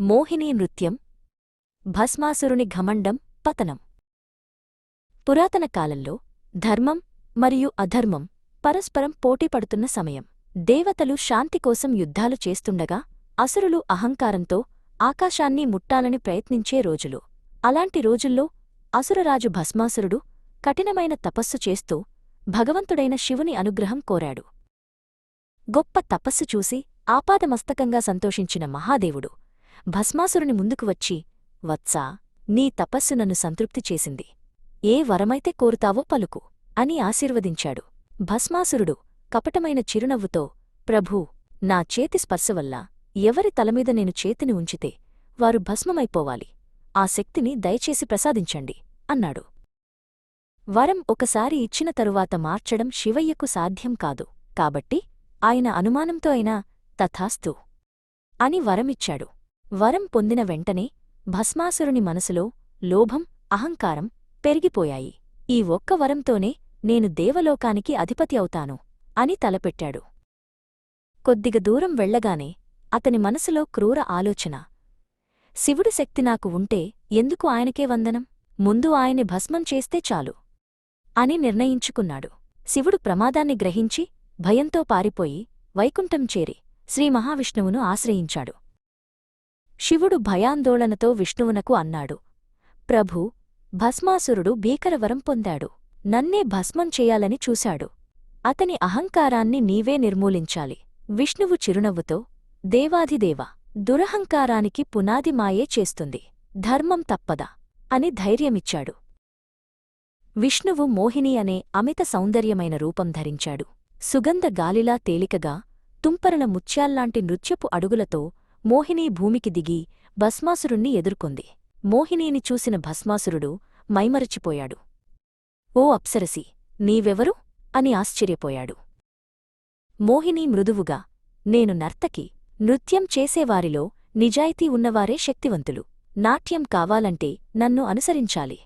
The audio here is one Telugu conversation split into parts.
మోహినీ నృత్యం భస్మాసురుని ఘమండం పతనం. పురాతన కాలంలో ధర్మం మరియు అధర్మం పరస్పరం పోటీపడుతున్న సమయం. దేవతలు శాంతి కోసం యుద్ధాలు చేస్తుండగా అసురులు అహంకారంతో ఆకాశాన్ని ముట్టాలని ప్రయత్నించే రోజులు. అలాంటి రోజుల్లో అసురరాజు భస్మాసురుడు కఠినమైన తపస్సు చేస్తూ భగవంతుడైన శివుని అనుగ్రహం కోరాడు. గొప్ప తపస్సు చూసి ఆపాదమస్తకంగా సంతోషించిన మహాదేవుడు భస్మాసురుని ముందుకు వచ్చి వత్సా నీ తపస్సు నన్ను సంతృప్తి చేసింది. ఏ వరమైతే కోరుతావో పలుకు అని ఆశీర్వదించాడు. భస్మాసురుడు కపటమైన చిరునవ్వుతో ప్రభూ నా చేతి స్పర్శవల్ల ఎవరి తలమీద నేను చేతిని ఉంచితే వారు భస్మమైపోవాలి. ఆ శక్తిని దయచేసి ప్రసాదించండి అన్నాడు. వరం ఒకసారి ఇచ్చిన తరువాత మార్చడం శివయ్యకు సాధ్యం కాదు. కాబట్టి ఆయన అనుమానంతో అయినా తథాస్తు అని వరమిచ్చాడు. వరం పొందిన వెంటనే భస్మాసురుని మనసులో లోభం అహంకారం పెరిగిపోయాయి. ఈ ఒక్క వరంతోనే నేను దేవలోకానికి అధిపతి అవుతాను అని తలపెట్టాడు. కొద్దిగ దూరం వెళ్ళగానే అతని మనసులో క్రూర ఆలోచన. శివుడి శక్తి నాకు ఉంటే ఎందుకు ఆయనకే వందనం? ముందు ఆయన్ని భస్మం చేస్తే చాలు అని నిర్ణయించుకున్నాడు. శివుడు ప్రమాదాన్ని గ్రహించి భయంతో పారిపోయి వైకుంఠం చేరి శ్రీ మహావిష్ణువును ఆశ్రయించాడు. శివుడు భయాందోళనతో విష్ణువునకు అన్నాడు. ప్రభూ భస్మాసురుడు భీకరవరం పొందాడు. నన్నే భస్మం చేయాలని చూశాడు. అతని అహంకారాన్ని నీవే నిర్మూలించాలి. విష్ణువు చిరునవ్వుతో దేవాధిదేవా దురహంకారానికి పునాది మాయే చేస్తుంది. ధర్మం తప్పదా అని ధైర్యమిచ్చాడు. విష్ణువు మోహిని అనే అమిత సౌందర్యమైన రూపం ధరించాడు. సుగంధ గాలిలా తేలికగా తుంపరల ముత్యాల్లాంటి నృత్యపు అడుగులతో మోహిని భూమికి దిగి భస్మాసురుణ్ణి ఎదుర్కొంది. మోహినీని చూసిన భస్మాసురుడు మైమరచిపోయాడు. ఓ అప్సరసి నీవెవరు అని ఆశ్చర్యపోయాడు. మోహిని మృదువుగా నేను నర్తకి నృత్యం చేసేవారిలో నిజాయితీ ఉన్నవారే శక్తివంతులు. నాట్యం కావాలంటే నన్ను అనుసరించాలి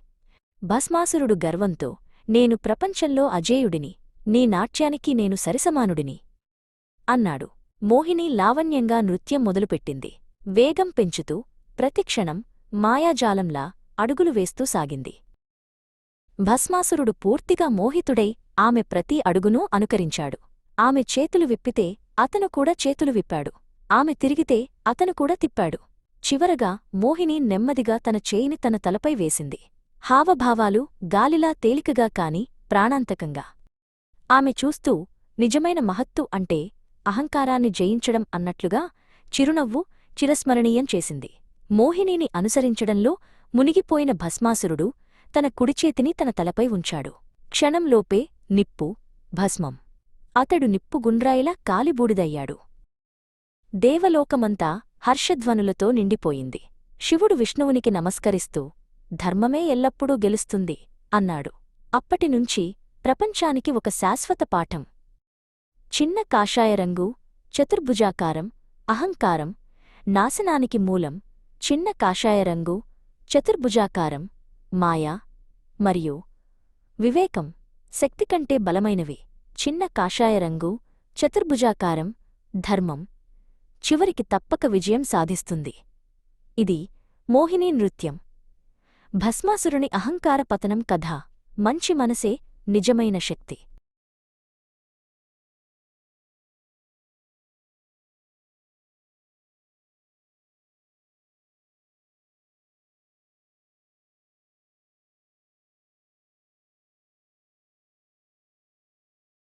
భస్మాసురుడు గర్వంతో నేను ప్రపంచంలో అజేయుడిని నీ నాట్యానికి నేను సరిసమానుడిని అన్నాడు. మోహిని లావణ్యంగా నృత్యం మొదలుపెట్టింది. వేగం పెంచుతూ ప్రతిక్షణం మాయాజాలంలా అడుగులు వేస్తూ సాగింది. భస్మాసురుడు పూర్తిగా మోహితుడై ఆమె ప్రతి అడుగునూ అనుకరించాడు. ఆమె చేతులు విప్పితే అతను కూడా చేతులు విప్పాడు. ఆమె తిరిగితే అతను కూడా తిప్పాడు. చివరగా మోహిని నెమ్మదిగా తన చేయిని తన తలపై వేసింది. హావభావాలు గాలిలా తేలికగా కాని ప్రాణాంతకంగా. ఆమె చూస్తూ నిజమైన మహత్తు అంటే అహంకారాన్ని జయించడం అన్నట్లుగా చిరునవ్వు చిరస్మరణీయం చేసింది. మోహినిని అనుసరించడంలో మునిగిపోయిన భస్మాసురుడు తన కుడిచేతిని తన తలపై ఉంచాడు. క్షణంలోపే నిప్పు భస్మం. అతడు నిప్పు గుండ్రాయిలా కాలిబూడిదయ్యాడు. దేవలోకమంతా హర్షధ్వనులతో నిండిపోయింది. శివుడు విష్ణువునికి నమస్కరిస్తూ ధర్మమే ఎల్లప్పుడూ గెలుస్తుంది అన్నాడు. అప్పటినుంచి ప్రపంచానికి ఒక శాశ్వత పాఠం. చిన్న కాషాయరంగు చతుర్భుజాకారం అహంకారం నాశనానికి మూలం చిన్న కాషాయరంగు చతుర్భుజాకారం మాయా మరియు వివేకం శక్తి కంటే బలమైనవి. చిన్న కాషాయరంగు చతుర్భుజాకారం ధర్మం చివరికి తప్పక విజయం సాధిస్తుంది. ఇది మోహినీ నృత్యం. భస్మాసురుని అహంకార పతనం కథ. మంచి మనసే నిజమైన శక్తి.